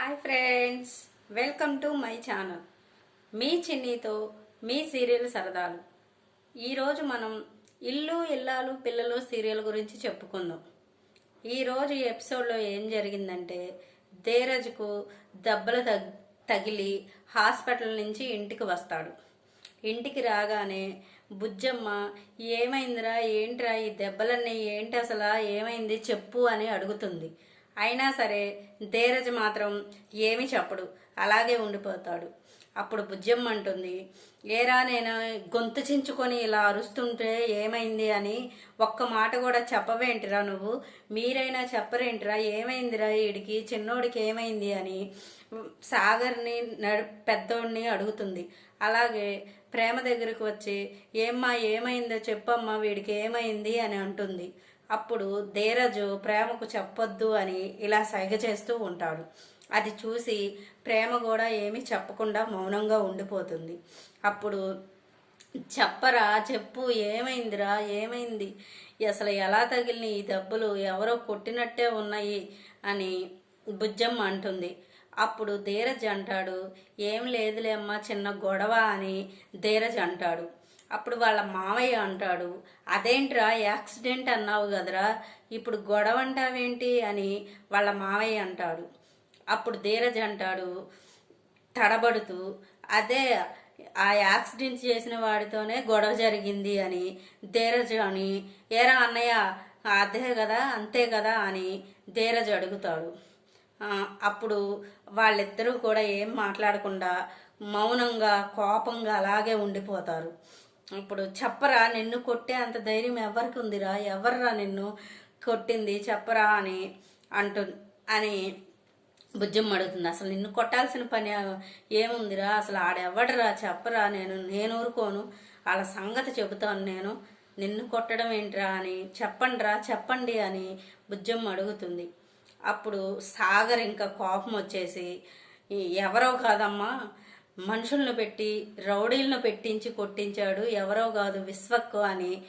Hi friends welcome to my channel. మీ చిన్నీతో మీ serial సరదాలు. ఈరోజు మనం ఇల్లు ఇల్లాలు పిల్లలు సీరియల్ గురించి చెప్పుకుందాం. ఈరోజు ఎపిసోడ్లో ఏం జరిగిందంటే ధీరజ్కు దెబ్బలు తగ్ తగిలి హాస్పిటల్ నుంచి ఇంటికి వస్తాడు. ఇంటికి రాగానే బుజ్జమ్మ ఏమైందిరా? ఏంట్రా ఈ దెబ్బలన్నీ? ఏంటి అసలు? ఏమైంది? చెప్పు అని అడుగుతుంది. అయినా సరే ధీరజ్ మాత్రం ఏమీ చెప్పడు. అలాగే ఉండిపోతాడు. అప్పుడు బుజ్జమ్మ అంటుంది ఏరా నేను గొంతు చించుకొని ఇలా అరుస్తుంటే ఏమైంది అని ఒక్క మాట కూడా చెప్పవేంటిరా నువ్వు? మీరైనా చెప్పరేంటిరా? ఏమైందిరా వీడికి చిన్నోడికి ఏమైంది అని సాగర్ని నడు పెద్దోడిని అడుగుతుంది. అలాగే ప్రేమ దగ్గరికి వచ్చి ఏమ్మా ఏమైందో చెప్పమ్మా వీడికి ఏమైంది? అని అంటుంది. అప్పుడు ధీరజు ప్రేమకు చెప్పొద్దు అని ఇలా సైగ చేస్తూ ఉంటాడు. అది చూసి ప్రేమ కూడా ఏమీ చెప్పకుండా మౌనంగా ఉండిపోతుంది. అప్పుడు చెప్పరా చెప్పు ఏమైందిరా ఏమైంది? అసలు ఎలా తగిలిన ఈ దెబ్బలు? ఎవరో కొట్టినట్టే ఉన్నాయి అని బుజ్జమ్మ అంటుంది. అప్పుడు ధీరజ్ అంటాడు ఏం లేదులే అమ్మ చిన్న గొడవ అని ధీరజ్ అంటాడు. అప్పుడు వాళ్ళ మావయ్య అంటాడు అదేంట్రా యాక్సిడెంట్ అన్నావు కదరా ఇప్పుడు గొడవ అంటావేంటి అని వాళ్ళ మావయ్య అంటాడు. అప్పుడు ధీరజ్ అంటాడు తడబడుతూ అదే ఆ యాక్సిడెంట్ చేసిన వాడితోనే గొడవ జరిగింది అని ధీరజ్ అని ఏరా అన్నయ్య అదే కదా అంతే కదా అని ధీరజ్ అడుగుతాడు. అప్పుడు వాళ్ళిద్దరూ కూడా ఏం మాట్లాడకుండా మౌనంగా కోపంగా అలాగే ఉండిపోతారు. ఇప్పుడు చెప్పరా నిన్ను కొట్టే అంత ధైర్యం ఎవరికి ఉందిరా? ఎవర్రా నిన్ను కొట్టింది? చెప్పరా అని అంటు అని బుజ్జమ్మ అడుగుతుంది. అసలు నిన్ను కొట్టాల్సిన పని ఏముందిరా? అసలు ఆడెవడరా? చెప్పరా నేను నేను ఊరుకోను. వాళ్ళ సంగతి చెబుతాను నేను. నిన్ను కొట్టడం ఏంట్రా అని చెప్పండిరా చెప్పండి అని బుజ్జమ్మ అడుగుతుంది. అప్పుడు సాగర్ ఇంకా కోపం వచ్చేసి ఎవరో కాదమ్మా? మనుషులను పెట్టి రౌడీలను పెట్టించి కొట్టించాడు. ఎవరో కాదు విశ్వక్కు అని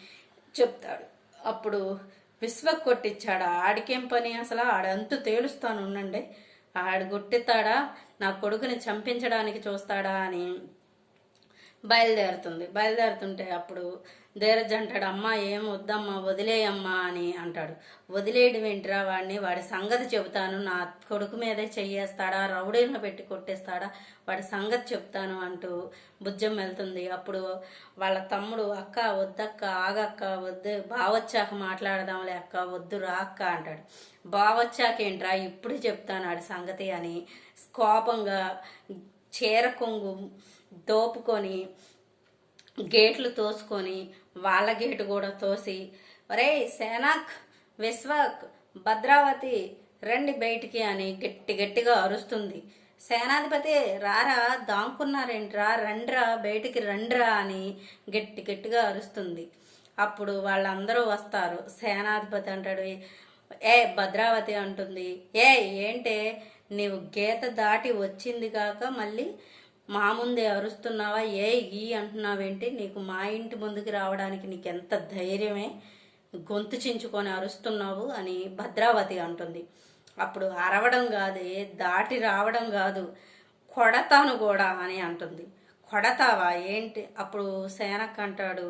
చెప్తాడు. అప్పుడు విశ్వక్ కొట్టించాడా? ఆడికేం పని అసలు? ఆడంతు తేలుస్తాను ఉండండి. ఆడు కొట్టిస్తాడా నా కొడుకుని చంపించడానికి చూస్తాడా అని బయలుదేరుతుంది. బయలుదేరుతుంటే అప్పుడు ధీరజ్ అంటాడు అమ్మా ఏం వద్దమ్మా వదిలేయమ్మా అని అంటాడు. వదిలేయడం ఏంటిరా వాడిని? వాడి సంగతి చెబుతాను. నా కొడుకు మీదే చెయ్యేస్తాడా? రౌడీలను పెట్టి కొట్టేస్తాడా? వాడి సంగతి చెప్తాను అంటూ బుజ్జం వెళ్తుంది. అప్పుడు వాళ్ళ తమ్ముడు అక్క వద్దక్క ఆగక్క వద్దు బావొచ్చాక మాట్లాడదాంలే అక్క వద్దు రా అక్క అంటాడు. బావొచ్చాకేంట్రా ఇప్పుడు చెప్తాను ఆడి సంగతి అని కోపంగా చీర కొంగు దోపుకొని గేట్లు తోసుకొని వాళ్ళ గేటు కూడా తోసి ఒరే సేనాక్ విశ్వక్ భద్రావతి రండి బయటికి అని గట్టి గట్టిగా అరుస్తుంది. సేనాధిపతి రారా దాంకున్నారేంట్రా రండ్రా బయటికి రండ్రా అని గట్టి గట్టిగా అరుస్తుంది. అప్పుడు వాళ్ళందరూ వస్తారు. సేనాధిపతి అంటాడు. ఏ భద్రావతి అంటుంది. ఏ ఏంటే నీవు గీత దాటి వచ్చింది కాక మళ్ళీ మా ముందే అరుస్తున్నావా? ఏ ఈ అంటున్నావేంటి? నీకు మా ఇంటి ముందుకు రావడానికి నీకు ఎంత ధైర్యమే? గొంతు చించుకొని అరుస్తున్నావు అని భద్రావతి అంటుంది. అప్పుడు అరవడం కాదే దాటి రావడం కాదు కొడతాను కూడా అని అంటుంది. కొడతావా? ఏంటి? అప్పుడు సేనక్ అంటాడు.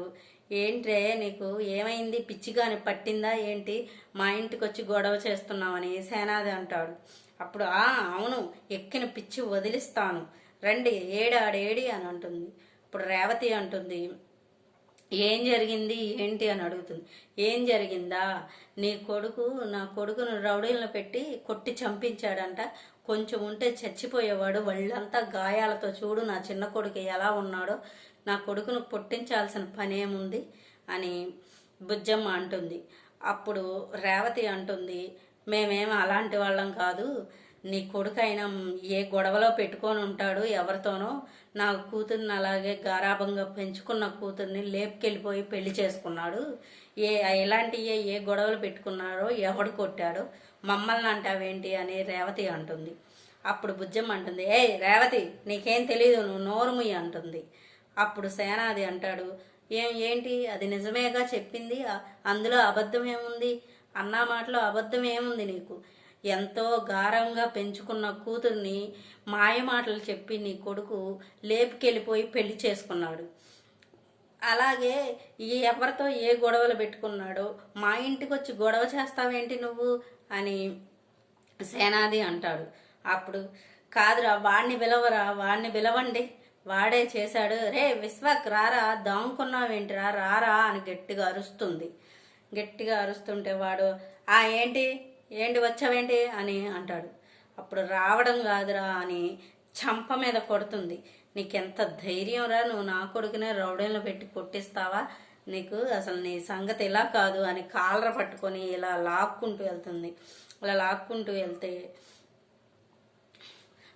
ఏంట్రే నీకు ఏమైంది? పిచ్చిగాని పట్టిందా ఏంటి? మా ఇంటికి వచ్చి గొడవ చేస్తున్నావని సేనాది అంటాడు. అప్పుడు ఆ అవును ఎక్కిన పిచ్చి వదిలిస్తాను. రండి ఏడాడేడి అని అంటుంది. ఇప్పుడు రేవతి అంటుంది ఏం జరిగింది ఏంటి అని అడుగుతుంది. ఏం జరిగిందా? నీ కొడుకు నా కొడుకును రౌడీలను పెట్టి కొట్టి చంపించాడంట. కొంచెం ఉంటే చచ్చిపోయేవాడు. వాళ్ళంతా గాయాలతో చూడు నా చిన్న కొడుకు ఎలా ఉన్నాడో నా కొడుకును పుట్టించాల్సిన పనేముంది అని బుజ్జమ్మ అంటుంది. అప్పుడు రేవతి అంటుంది మేమేం అలాంటి వాళ్ళం కాదు. నీ కొడుకైనా ఏ గొడవలో పెట్టుకొని ఉంటాడు ఎవరితోనో నా కూతుర్ని అలాగే గారాభంగా పెంచుకున్న కూతుర్ని లేపుకెళ్ళిపోయి పెళ్ళి చేసుకున్నాడు. ఏ ఎలాంటి ఏ ఏ గొడవలు పెట్టుకున్నాడో ఎవడు కొట్టాడో మమ్మల్ని అంటావేంటి అని రేవతి అంటుంది. అప్పుడు బుజ్జమ్మ అంటుంది ఏ రేవతి నీకేం తెలియదు నువ్వు నోరుముయ్యి అంటుంది. అప్పుడు సేనాది అంటాడు ఏం ఏంటి? అది నిజమేగా చెప్పింది? అందులో అబద్ధం ఏముంది? అన్నా మాటలో అబద్ధం ఏముంది నీకు? ఎంతో గారంగా పెంచుకున్న కూతుర్ని మాయమాటలు చెప్పి నీ కొడుకు లేపుకెళ్ళిపోయి పెళ్ళి చేసుకున్నాడు. అలాగే ఈ ఎవరితో ఏ గొడవలు పెట్టుకున్నాడో మా ఇంటికి వచ్చి గొడవ చేస్తావేంటి నువ్వు? అని సేనాది అంటాడు. అప్పుడు కాదురా వాడిని పిలవరా వాడిని పిలవండి. వాడే చేశాడు. రే విశ్వక్ రారా దాముకున్నావేంటిరా రారా అని గట్టిగా అరుస్తుంది. గట్టిగా అరుస్తుంటే వాడు ఆ ఏంటి? ఏంటి వచ్చావేంటి అని అంటాడు. అప్పుడు రావడం కాదురా అని చంప మీద కొడుతుంది. నీకెంత ధైర్యం రా నువ్వు నా కొడుకునే రౌడీలో పెట్టి కొట్టిస్తావా? నీకు అసలు నీ సంగతి ఇలా కాదు అని కాలర పట్టుకొని ఇలా లాక్కుంటూ వెళ్తుంది. అలా లాక్కుంటూ వెళ్తే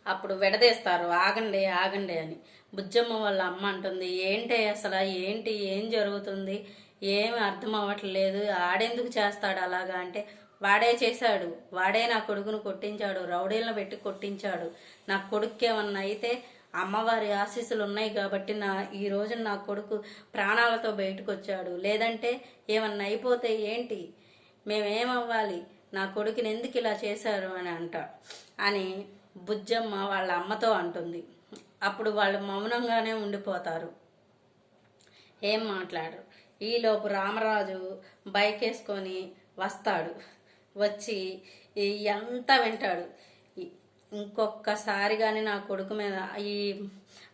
అప్పుడు విడదీస్తారు ఆగండి ఆగండి అని. బుజ్జమ్మ వాళ్ళ అమ్మ అంటుంది ఏంటి అసలు ఏంటి ఏం జరుగుతుంది? ఏమి అర్థం అవ్వట్లేదు ఆడెందుకు చేస్తాడు అలాగా? అంటే వాడే చేశాడు. వాడే నా కొడుకును కొట్టించాడు. రౌడీలను పెట్టి కొట్టించాడు. నా కొడుక్కేమన్నా ఏమన్నా అయితే అమ్మవారి ఆశీస్సులు ఉన్నాయి కాబట్టి నా ఈ రోజు నా కొడుకు ప్రాణాలతో బయటకు వచ్చాడు లేదంటే ఏమన్నా అయిపోతే ఏంటి? మేమేమవ్వాలి? నా కొడుకుని ఎందుకు ఇలా చేశారు అని అంట. అని బుజ్జమ్మ వాళ్ళ అమ్మతో అంటుంది. అప్పుడు వాళ్ళు మౌనంగానే ఉండిపోతారు. ఏం మాట్లాడరు. ఈలోపు రామరాజు బైక్ వేసుకొని వస్తాడు. వచ్చి ఎంత వింటాడు. ఇంకొకసారి ఇంకొక్కసారి కానీ నా కొడుకు మీద ఈ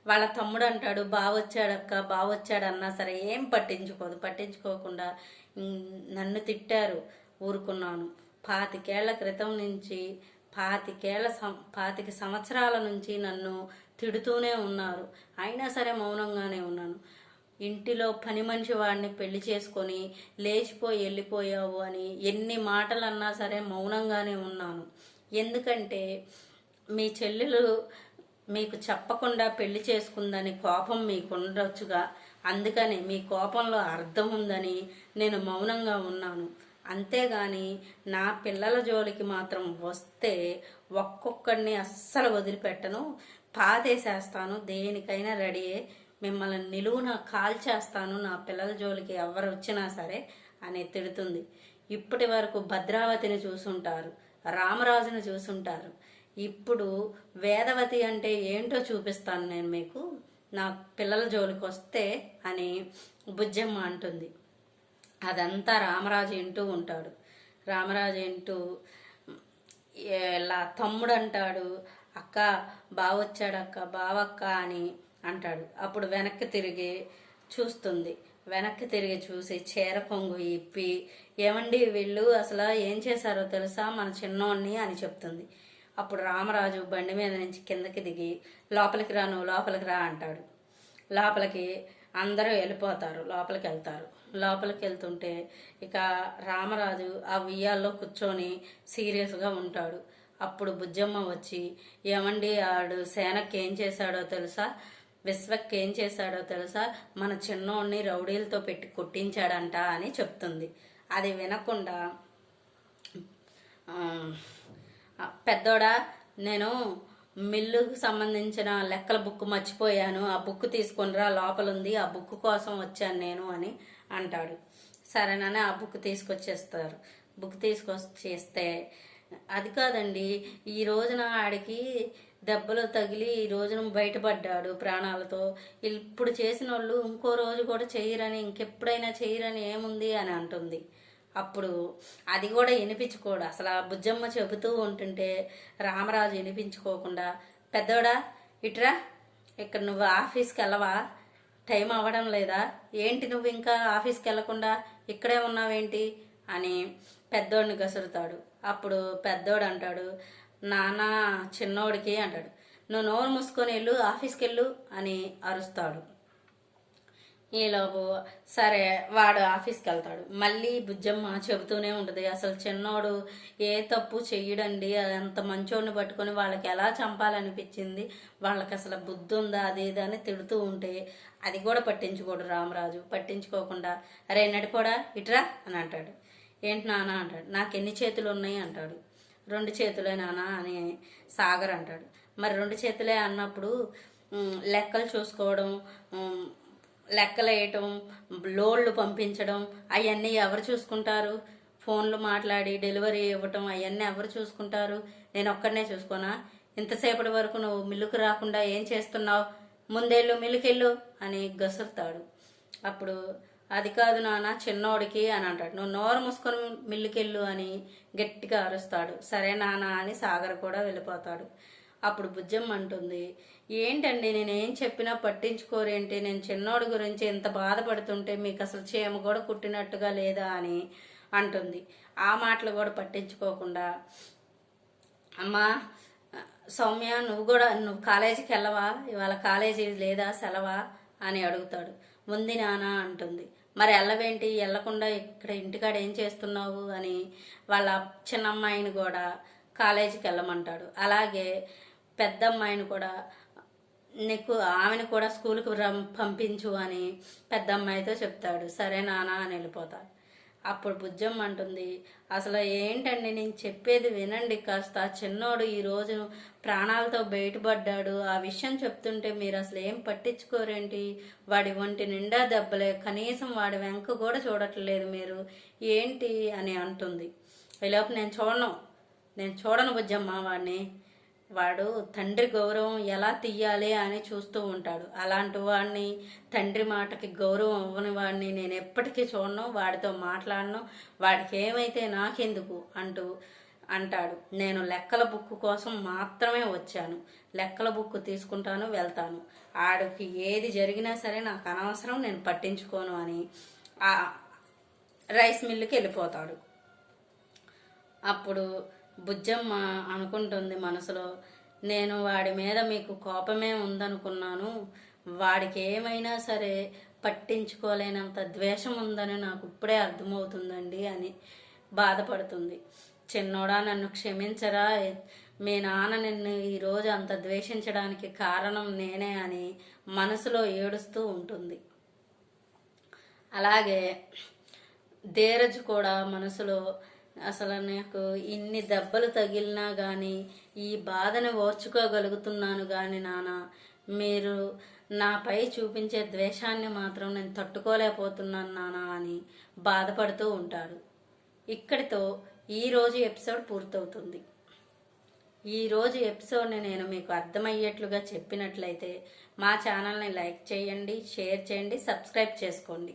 వాళ్ళ తమ్ముడు అంటాడు బావొచ్చాడక్క బావొచ్చాడు అన్నా సరే ఏం పట్టించుకోదు. పట్టించుకోకుండా నన్ను తిట్టారు. ఊరుకున్నాను. పాతికేళ్ళ క్రితం నుంచి పాతికేళ్ళ సం పాతిక సంవత్సరాల నుంచి నన్ను తిడుతూనే ఉన్నారు. అయినా సరే మౌనంగానే ఉన్నాను. ఇంటిలో పని మనిషి వాడిని పెళ్ళి చేసుకొని లేచిపోయి వెళ్ళిపోయావు అని ఎన్ని మాటలు అన్నా సరే మౌనంగానే ఉన్నాను. ఎందుకంటే మీ చెల్లెలు మీకు చెప్పకుండా పెళ్ళి చేసుకుందని కోపం మీకు ఉండొచ్చుగా అందుకని మీ కోపంలో అర్థం ఉందని నేను మౌనంగా ఉన్నాను. అంతేగాని నా పిల్లల జోలికి మాత్రం వస్తే ఒక్కొక్కడిని అస్సలు వదిలిపెట్టను. పాతేసేస్తాను దేనికైనా రెడీయే. మిమ్మల్ని నిలువున కాల్చేస్తాను నా పిల్లల జోలికి ఎవరు వచ్చినా సరే అని తిడుతుంది. ఇప్పటి వరకు భద్రావతిని చూసుంటారు రామరాజుని చూసుంటారు. ఇప్పుడు వేదవతి అంటే ఏంటో చూపిస్తాను నేను మీకు. నా పిల్లల జోలికి వస్తే అని బుజ్జమ్మ అంటుంది. అదంతా రామరాజు వింటూ ఉంటాడు. రామరాజు వింటూ ఇలా తమ్ముడు అంటాడు అక్క బావొచ్చాడక్క బావక్క అని అంటాడు. అప్పుడు వెనక్కి తిరిగి చూస్తుంది. వెనక్కి తిరిగి చూసి చీర కొంగు ఇప్పి ఏమండి వీళ్ళు అసలు ఏం చేశారో తెలుసా? మన చిన్నోడిని అని చెప్తుంది. అప్పుడు రామరాజు బండి మీద నుంచి కిందకి దిగి లోపలికి రాను లోపలికి రా అంటాడు. లోపలికి అందరూ వెళ్ళిపోతారు లోపలికి వెళ్తారు. లోపలికి వెళ్తుంటే ఇక రామరాజు ఆ ఉయ్యాల్లో కూర్చొని సీరియస్గా ఉంటాడు. అప్పుడు బుజ్జమ్మ వచ్చి ఏమండి ఆడు సేనకి ఏం చేశాడో తెలుసా? విశ్వక్ ఏం చేశాడో తెలుసా? మన చిన్నోడిని రౌడీలతో పెట్టి కొట్టించాడంట అని చెప్తుంది. అది వినకుండా పెద్దోడా నేను మిల్లుకు సంబంధించిన లెక్కల బుక్ మర్చిపోయాను. ఆ బుక్ తీసుకొనిరా లోపల ఉంది ఆ బుక్ కోసం వచ్చాను నేను అని అంటాడు. సరేనని ఆ బుక్ తీసుకొచ్చేస్తారు. బుక్ తీసుకొచ్చేస్తే అది కాదండి ఈ రోజున ఆడికి దెబ్బలు తగిలి ఈ రోజున బయటపడ్డాడు ప్రాణాలతో. ఇప్పుడు చేసిన వాళ్ళు ఇంకో రోజు కూడా చేయరని ఇంకెప్పుడైనా చేయరని ఏముంది అని అంటుంది. అప్పుడు అది కూడా వినిపించుకోడు. అసలు ఆ బుజ్జమ్మ చెబుతూ ఉంటుంటే రామరాజు వినిపించుకోకుండా పెద్దోడా ఇట్రా ఇక్కడ నువ్వు ఆఫీస్కి వెళ్ళవా టైం అవ్వడం లేదా? ఏంటి నువ్వు ఇంకా ఆఫీస్కి వెళ్ళకుండా ఇక్కడే ఉన్నావేంటి? అని పెద్దోడిని గసురుతాడు. అప్పుడు పెద్దోడు అంటాడు నాన్న చిన్నోడికి అంటాడు. నువ్వు నోరు మూసుకొని వెళ్ళు ఆఫీస్కి వెళ్ళు అని అరుస్తాడు. ఈలోపు సరే వాడు ఆఫీస్కి వెళ్తాడు మళ్ళీ బుజ్జమ్మ చెబుతూనే ఉంటుంది అసలు చిన్నోడు ఏ తప్పు చెయ్యడండి అంత మంచోడిని పట్టుకొని వాళ్ళకి ఎలా చంపాలనిపించింది? వాళ్ళకి అసలు బుద్ధి ఉందా అది ఇది అని తిడుతూ ఉంటే అది కూడా పట్టించుకోడు రామరాజు. పట్టించుకోకుండా అరే నడిపోడా ఇట్రా అని అంటాడు. ఏంటి నాన్న అంటాడు. నాకు ఎన్ని చేతులు ఉన్నాయి అంటాడు. రెండు చేతులే నానా అని సాగర్ అంటాడు. మరి రెండు చేతులే అన్నప్పుడు లెక్కలు చూసుకోవడం లెక్కలు వేయటం లోళ్ళు పంపించడం అవన్నీ ఎవరు చూసుకుంటారు? ఫోన్లు మాట్లాడి డెలివరీ ఇవ్వటం అవన్నీ ఎవరు చూసుకుంటారు? నేను ఒక్కడనే చూసుకోనా? ఇంతసేపటి వరకు నువ్వు మిల్లుకు రాకుండా ఏం చేస్తున్నావు? ముందెళ్ళు మిల్లుకెళ్ళు అని గసురుతాడు. అప్పుడు అది కాదు నాన్న చిన్నోడికి అని అంటాడు. నువ్వు నోరు మూసుకొని మిల్లుకెళ్ళు అని గట్టిగా అరుస్తాడు. సరే నాన్న అని సాగర్ కూడా వెళ్ళిపోతాడు. అప్పుడు బుజ్జమ్మ అంటుంది. ఏంటండి నేనేం చెప్పినా పట్టించుకోరేంటి? నేను చిన్నోడి గురించి ఇంత బాధపడుతుంటే మీకు అసలు చేమ కూడా కుట్టినట్టుగా లేదా అని అంటుంది. ఆ మాటలు కూడా పట్టించుకోకుండా అమ్మా సౌమ్య నువ్వు కూడా నువ్వు కాలేజీకి వెళ్ళవా? ఇవాళ కాలేజీ లేదా? సెలవా? అని అడుగుతాడు. ఉంది నానా అంటుంది. మరి వెళ్ళవేంటి వెళ్ళకుండా ఇక్కడ ఇంటికాడ ఏం చేస్తున్నావు అని వాళ్ళ చిన్నమ్మాయిని కూడా కాలేజీకి వెళ్ళమంటాడు. అలాగే పెద్ద అమ్మాయిని కూడా నీకు ఆమెను కూడా స్కూల్కి రం పంపించు అని పెద్ద అమ్మాయితో చెప్తాడు. సరే నానా అని వెళ్ళిపోతాడు. అప్పుడు బుజ్జమ్మ అంటుంది అసలు ఏంటండి నేను చెప్పేది వినండి కాస్త. ఆ చిన్నోడు ఈ రోజు ప్రాణాలతో బయటపడ్డాడు. ఆ విషయం చెప్తుంటే మీరు అసలు ఏం పట్టించుకోరేంటి? వాడి ఒంటి నిండా దెబ్బలే. కనీసం వాడి వెంక కూడా చూడట్లేదు మీరు. ఏంటి? అని అంటుంది. ఈలోపు నేను చూడను. నేను చూడను బుజ్జమ్మ వాడిని. వాడు తండ్రి గౌరవం ఎలా తీయాలి అని చూస్తూ ఉంటాడు. అలాంటి వాడిని తండ్రి మాటకి గౌరవం ఇవ్వని వాడిని నేను ఎప్పటికీ చూడను వాడితో మాట్లాడను వాడికి ఏమైతే నాకెందుకు అంటూ అంటాడు. నేను లెక్కల బుక్ కోసం మాత్రమే వచ్చాను. లెక్కల బుక్ తీసుకుంటాను వెళ్తాను. ఆడికి ఏది జరిగినా సరే నాకు అనవసరం నేను పట్టించుకోను అని ఆ రైస్ మిల్లుకి వెళ్ళిపోతాడు. అప్పుడు బుజ్జమ్మ అనుకుంటుంది మనసులో నేను వాడి మీద మీకు కోపమే ఉందనుకున్నాను. వాడికి ఏమైనా సరే పట్టించుకోలేనంత ద్వేషం ఉందని నాకు ఇప్పుడే అర్థమవుతుందండి అని బాధపడుతుంది. చిన్నోడా నన్ను క్షమించరా? మీ నాన్న నిన్ను ఈరోజు అంత ద్వేషించడానికి కారణం నేనే అని మనసులో ఏడుస్తూ ఉంటుంది. అలాగే ధీరజ్ కూడా మనసులో అసలు నాకు ఇన్ని దెబ్బలు తగిలినా కానీ ఈ బాధను ఓర్చుకోగలుగుతున్నాను కానీ నాన్న మీరు నాపై చూపించే ద్వేషాన్ని మాత్రం నేను తట్టుకోలేకపోతున్నాను నానా అని బాధపడుతూ ఉంటాడు. ఇక్కడితో ఈరోజు ఎపిసోడ్ పూర్తవుతుంది. ఈరోజు ఎపిసోడ్ని నేను మీకు అర్థమయ్యేట్లుగా చెప్పినట్లయితే మా ఛానల్ని లైక్ చేయండి షేర్ చేయండి సబ్స్క్రైబ్ చేసుకోండి.